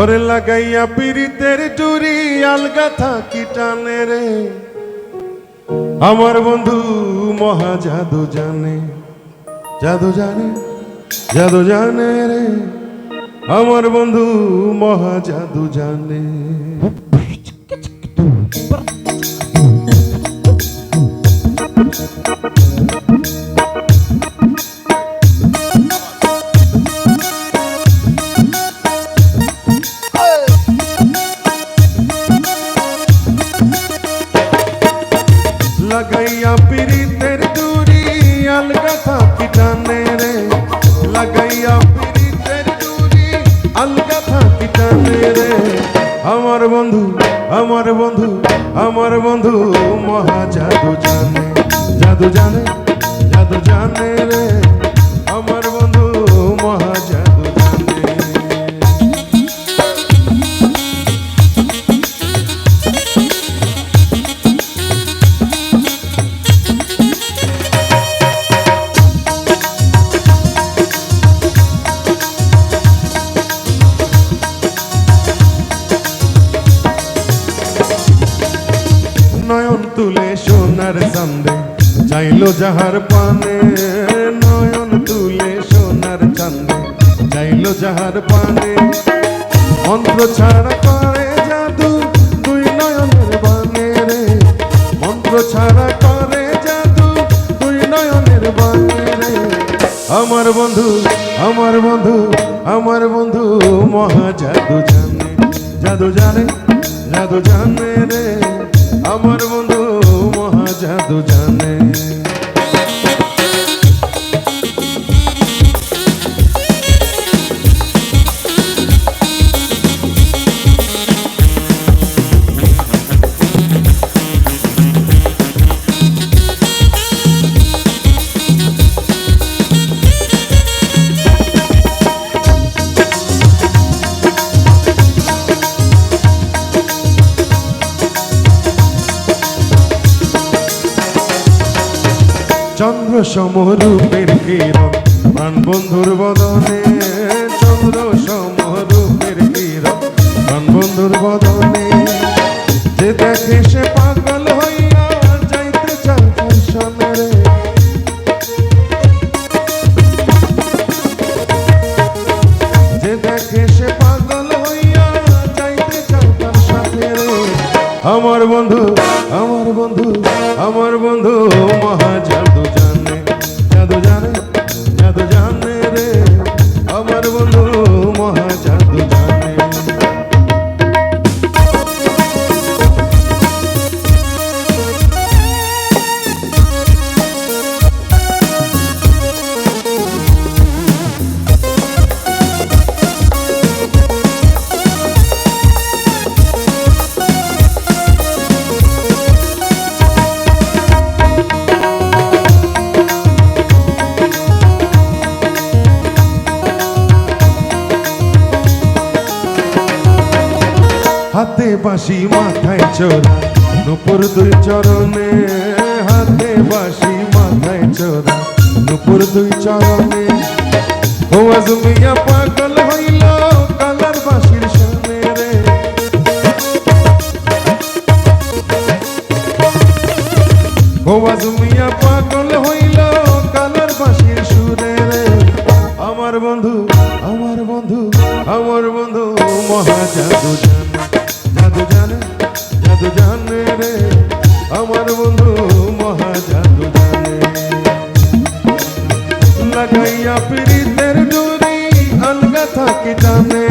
ওরে লাগাইয়া পীড়িতের চুরি, আলগা থাকি টানে রে। আমার বন্ধু মহা জাদু জানে জাদু জানে জাদু জানে রে। আমার বন্ধু মহা জাদু জানে। লাগাইয়া পিরিতের দূরি, আলগা থাকি টানে রে। লাগাইয়া পিরিতের দূরি, আলগা থাকি টানে রে। আমার বন্ধু আমার বন্ধু আমার বন্ধু, মহা জাদু জানে জাদু জানে জাদু জানে রে। সোনার চান্দে চাইলো যাহার পানে। নয়ন তুলে সোনার চান্দে চাইলো যাহার পানে। মন্ত্র ছাড়া করে জাদু দুই নয়নের বানে রে। মন্ত্র ছাড়া করে জাদু দুই নয়নের বানে রে। আমার বন্ধু আমার বন্ধু আমার বন্ধু, মহা জাদু জানে জাদু জানে জাদু জানে রে। আমার বন্ধু জানে সমরূপের কিরণ প্রাণ বন্ধুর বদনে চন্দ্র সমরূপের কিরণ প্রাণ বন্ধুর বদনে। যে দেখে সে পাগল হইয়া যাইতে চায় ফ্যাশনে যে দেখে সে পাগল হইয়া যাইতে চায় তার সাথে আমার বন্ধু আমার বন্ধু আমার বন্ধু মহা হাতে বাঁশি, মাথায় চোরা। নুপুর দুই চরণে হাতে বাঁশি, মাথায় চোরা। নুপুর দুই চরণে হোয়া জুমিয়া পাগল হইল, কালার বাঁশির সামনে রে। হোয়া জুমিয়া পাগল হইল, কালার বাঁশির সুরে রে। আমার বন্ধু আমার বন্ধু আমার বন্ধু মহা জাদু জানে জাদু জানে জাদু জানে রে, আমার বন্ধু মহা জাদু জানে লাগাইয়া পীড়িতের দূরি, আলগা থাকি জানে